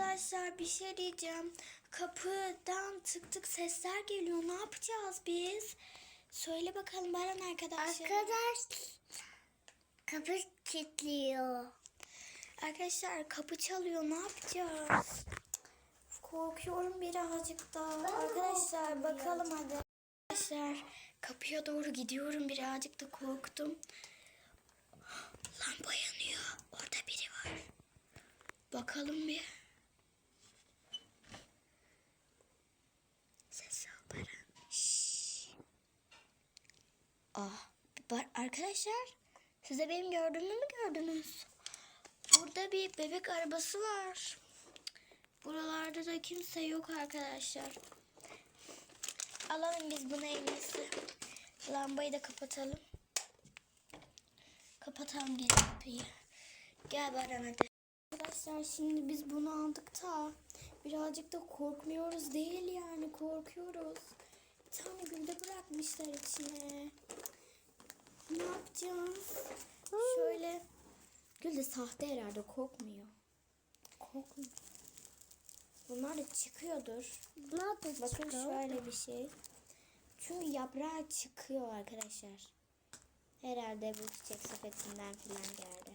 Arkadaşlar bir şey diyeceğim. Kapıdan tık tık sesler geliyor. Ne yapacağız biz? Söyle bakalım Baran arkadaşlar. Arkadaş kapı kilitliyor. Arkadaşlar kapı çalıyor. Ne yapacağız? Korkuyorum birazcık da. Arkadaşlar bakalım hadi. Arkadaşlar kapıya doğru gidiyorum. Birazcık da korktum. Lamba yanıyor. Orada biri var. Bakalım bir. Ses al Baran. Şşş. Ah, arkadaşlar siz de benim gördüğümü mü gördünüz? Burada bir bebek arabası var. Buralarda da kimse yok arkadaşlar. Alalım biz bunu en. Lambayı da kapatalım. Kapatalım gel kapıyı. Gel Baran hadi. Arkadaşlar şimdi biz bunu aldık da birazcık da korkmuyoruz değil yani korkuyoruz. Bir tane bırakmışlar içine. Ne yapacağız? Şöyle Gül de sahte herhalde korkmuyor. Korkmuyor. Bunlar da çıkıyordur. Nerede Bakın çıkıyor? şöyle bir şey. Çünkü yaprağı çıkıyor arkadaşlar. Herhalde bu çiçek sepetinden falan geldi.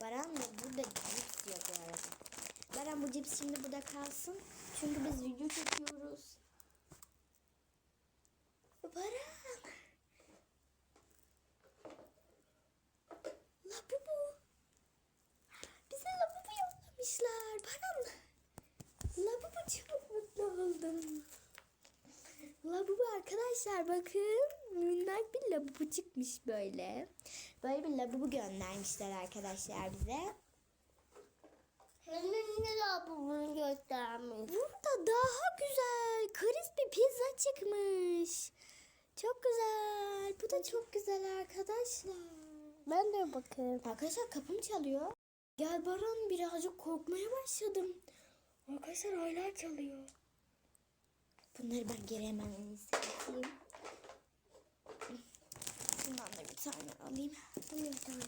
Baran da burada cips yok bu arada. Baran bu cips şimdi burada kalsın. Çünkü biz video çekiyoruz. Baran. Labubu. Bize labubu yollamışlar. Baran. Labubu çok oldum. Labubu arkadaşlar bakın. Minnak bir labubu çıkmış böyle. Böyle bir labubu göndermişler arkadaşlar bize. Senin ne bunu göstermiş? Burada daha güzel. Crispy pizza çıkmış. Çok güzel. Bu da çok güzel arkadaşlar. Ben de bakayım. Arkadaşlar kapım çalıyor. Gel Baran birazcık korkmaya başladım. Arkadaşlar hala çalıyor. Bunları ben geri hemen yapayım. Şundan da bir tane alayım. Bir tane.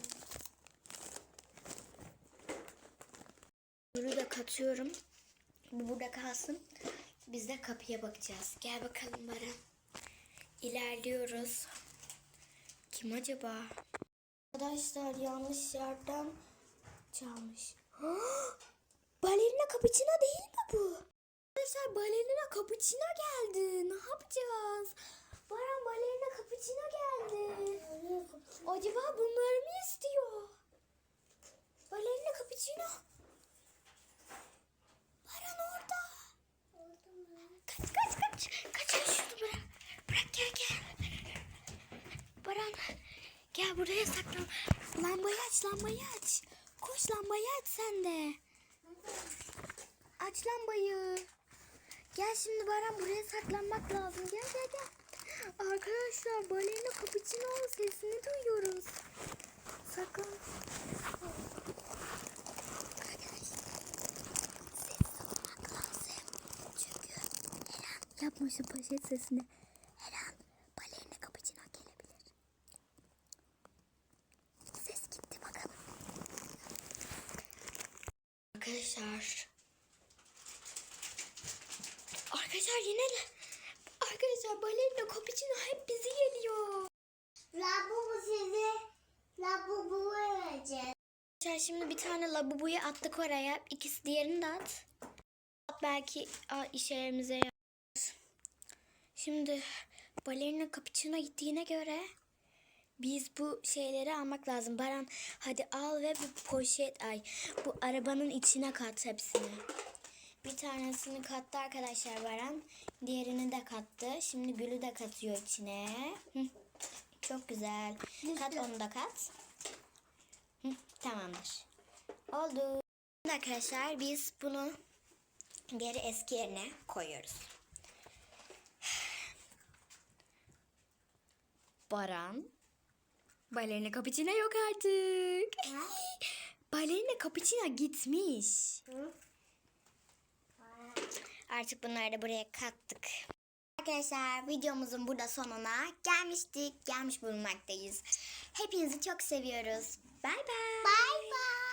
Bunu da katıyorum. Bu burada kalsın. Biz de kapıya bakacağız. Gel bakalım Baran. İlerliyoruz. Kim acaba? Arkadaşlar yanlış yerden çalmış. balerina cappuccino değil mi bu? Arkadaşlar balerina cappuccino geldi. Ne yapacağız? Baran balerina cappuccino geldi. Acaba bunları mı istiyor? Balerina cappuccino. Baran orada. Kaç kaç kaç. Kaç şunu bırak. Bırak gel gel. Baran gel buraya saklan. Lambayı aç lambayı aç. Koş lambayı aç sen de. Aç lambayı. Gel şimdi Baran buraya saklanmak lazım. Gel gel gel. Arkadaşlar balerina cappuccino sesini duyuyoruz. Saklan. Yapma şu poşet sesini. Her an balerina cappuccino gelebilir. Ses gitti bakalım. Arkadaşlar. Arkadaşlar yine Arkadaşlar balerina cappuccino hep bizi geliyor. Labubu sizi labubu verecek. Arkadaşlar şimdi bir tane labubuyu attık oraya. İkisi diğerini de at. Belki a, işlerimize yarar. Şimdi balerina cappuccino gittiğine göre biz bu şeyleri almak lazım. Baran hadi al ve bir poşet ay bu arabanın içine kat hepsini. Bir tanesini kattı arkadaşlar Baran. Diğerini de kattı. Şimdi gülü de katıyor içine. Hı, Çok güzel. Kat onu da kat. Hı, tamamdır. Oldu. Arkadaşlar biz bunu geri eski yerine koyuyoruz. Baran. Balerina cappuccino yok artık. Balerina cappuccino gitmiş. Artık bunları da buraya kattık. Arkadaşlar videomuzun burada sonuna gelmiştik. Gelmiş bulunmaktayız. Hepinizi çok seviyoruz. Bay bay. Bay bay.